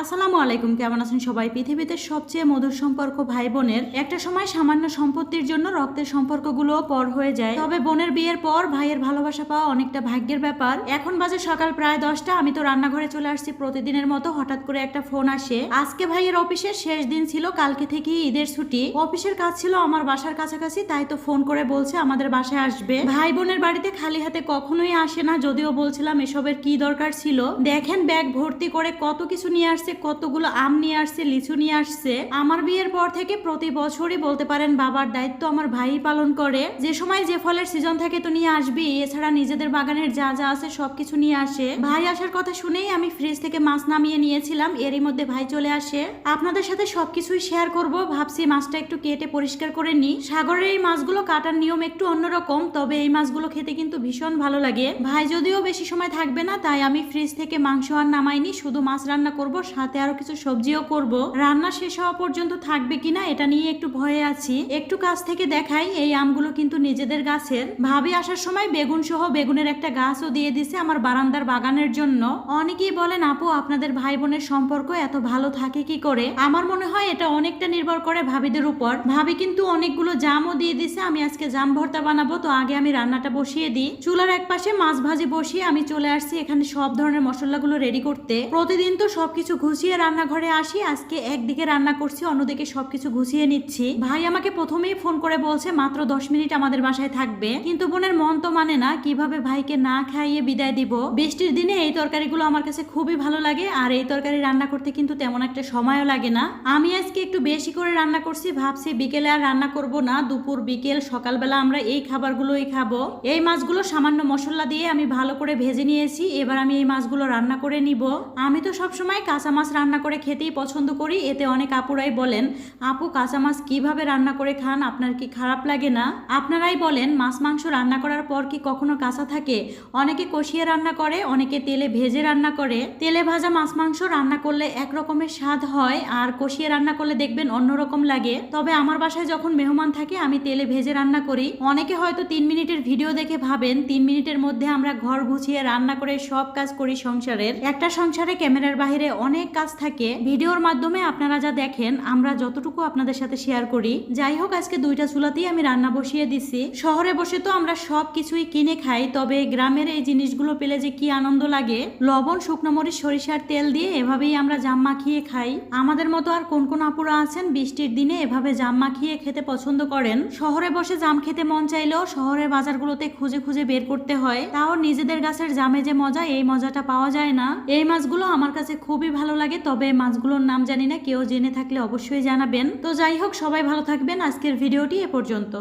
আসসালামু আলাইকুম, কেমন আছেন সবাই? পৃথিবীতে সবচেয়ে মধুর সম্পর্ক ভাই বোনের। একটা সময় সামান্য সম্পত্তির জন্য রক্তের সম্পর্কগুলো পর হয়ে যায়। তবে বোনের বিয়ের পর ভাইয়ের ভালোবাসা পাওয়া অনেকটা ভাগ্যের ব্যাপার। এখন বাজে সকাল প্রায় দশটা, আমি তো রান্নাঘরে চলে আসছি প্রতিদিনের মতো, হঠাৎ করে একটা ফোন আসে। আজকে ভাইয়ের অফিসের শেষ দিন ছিল, কালকে থেকে ঈদের ছুটি। অফিসের কাজ ছিল আমার বাসার কাছাকাছি, তাই তো ফোন করে বলছে আমাদের বাসায় আসবে। ভাই বোনের বাড়িতে খালি হাতে কখনোই আসে না, যদিও বলছিলাম এসবের কি দরকার ছিল। দেখেন ব্যাগ ভর্তি করে কত কিছু নিয়ে আসছে। কতগুলো আম নিয়ে আসছে, লিচু নিয়ে আসছে। আমার বিয়ের পর থেকে প্রতি বছরই বলতে পারেন বাবার দায়িত্ব আমার ভাই পালন করে। যে সময় যে ফলের সিজন থাকে তো নিয়ে আসবি, এছাড়া নিজেদের বাগানের যা যা আছে সবকিছু নিয়ে আসে। ভাই আসার কথা শুনেই আমি ফ্রিজ থেকে মাছ নামিয়ে নিয়েছিলাম, এরই মধ্যে ভাই চলে আসে। আপনাদের সাথে সবকিছুই শেয়ার করব, ভাবছি মাছটা একটু কেটে পরিষ্কার করে নিই। সাগরের এই মাছগুলো কাটার নিয়ম একটু অন্যরকম, তবে এই মাছগুলো খেতে কিন্তু ভীষণ ভালো লাগে। ভাই যদিও বেশি সময় থাকবে না, তাই আমি ফ্রিজ থেকে মাংস আর নামাইনি, শুধু মাছ রান্না করব সাথে আরও কিছু সবজিও করব। রান্না শেষ হওয়া পর্যন্ত থাকবে কিনা এটা নিয়ে একটু ভয়ে আছি। একটু কাছ থেকে দেখাই, এই আমগুলো কিন্তু নিজেদের গাছের। ভাবি আসার সময় বেগুন সহ বেগুনের একটা গাছও দিয়ে দিছে আমার বারান্দার বাগানের জন্য। অনেকেই বলেন, আপু, আপনাদের ভাই বোনের সম্পর্ক এত ভালো থাকে কি করে? আমার মনে হয় এটা অনেকটা নির্ভর করে ভাবিদের উপর। ভাবি কিন্তু অনেকগুলো জামও দিয়ে দিছে, আমি আজকে জাম ভর্তা বানাবো, তো আগে আমি রান্নাটা বসিয়ে দিই। চুলার এক পাশে মাছ ভাজি বসিয়ে আমি চলে আসছি এখানে সব ধরনের মশলাগুলো রেডি করতে। প্রতিদিন তো সবকিছু ঘুষিয়ে রান্নাঘরে আসি। আজকে একদিকে রান্না করছি, অন্যদিকে সবকিছু ঘুষিয়ে নিচ্ছি। ভাই আমাকে প্রথমেই ফোন করে বলছে, মাত্র দশ মিনিট আমাদের বাসায় থাকবে। কিন্তু বোনের মন তো মানে না, কীভাবে ভাইকে না খাইয়ে বিদায় দিব। বৃষ্টির দিনে এই তরকারিগুলো আমার কাছে খুবই ভালো লাগে, আর এই তরকারি রান্না করতে কিন্তু তেমন একটা সময়ও লাগে না। আমি আজকে একটু বেশি করে রান্না করছি, ভাবছি বিকেলে আর রান্না করব না, দুপুর, বিকেল, সকালবেলা আমরা এই খাবারগুলোই খাব। এই মাছগুলো সামান্য মশলা দিয়ে আমি ভালো করে ভেজে নিয়েছি, এবার আমি এই মাছগুলো রান্না করে নিব। আমি তো সবসময় কাঁচা মাছ রান্না করে খেতেই পছন্দ করি। এতে অনেক আপুরাই বলেন, আপু কাঁচা মাছ কীভাবে রান্না করে খান? আপনার কি খারাপ লাগে না? আপনারাই বলেন, মাছ, মাংস রান্না করার পর কি কখনো কাঁচা থাকে? অনেকে কষিয়ে রান্না করে, অনেকে তেলে ভেজে রান্না করে। তেলে ভাজা মাছ, মাংস রান্না করলে এক রকমের স্বাদ হয়, আর কষিয়ে রান্না করলে দেখবেন অন্যরকম লাগে। তবে আমার বাসায় যখন মেহমান থাকে, আমি তেলে ভেজে রান্না করি। অনেকে হয়তো তিন মিনিটের ভিডিও দেখে ভাবেন, তিন মিনিটের মধ্যে আমরা ঘর গুছিয়ে রান্না করে সব কাজ করি সংসারের। একটা সংসারে ক্যামেরার বাইরে অনেক কাজ থাকে। ভিডিওর মাধ্যমে আপনারা যা দেখেন, আমরা যতটুকু আপনাদের সাথে শেয়ার করি। যাই হোক, আজকে দুইটা চুলাতেই আমি রান্না বসিয়ে দিছি। শহরে বসে তো আমরা সব কিছুই কিনে খাই, তবে গ্রামের এই জিনিসগুলো পেলে যে কি আনন্দ লাগে। লবণ, শুকনো মরিচ, সরিষার তেল দিয়ে এভাবেই আমরা জাম মাখিয়ে খাই। আমাদের মতো আর কোন কোন আপুরা আছেন, বৃষ্টির দিনে এভাবে জাম মাখিয়ে খেতে পছন্দ করেন। শহরে বসে জাম খেতে মন চাইলেও শহরের বাজারগুলোতে খুঁজে খুঁজে বের করতে হয়। তাও নিজেদের গাছের জামে যে মজা, এই মজাটা পাওয়া যায় না। এই মাছগুলো আমার কাছে খুবই ভালো লাগে, তবে মাছগুলোর নাম জানি না, কেউ জেনে থাকলে অবশ্যই জানাবেন। তো যাই হোক, সবাই ভালো থাকবেন। আজকের ভিডিওটি এ পর্যন্ত।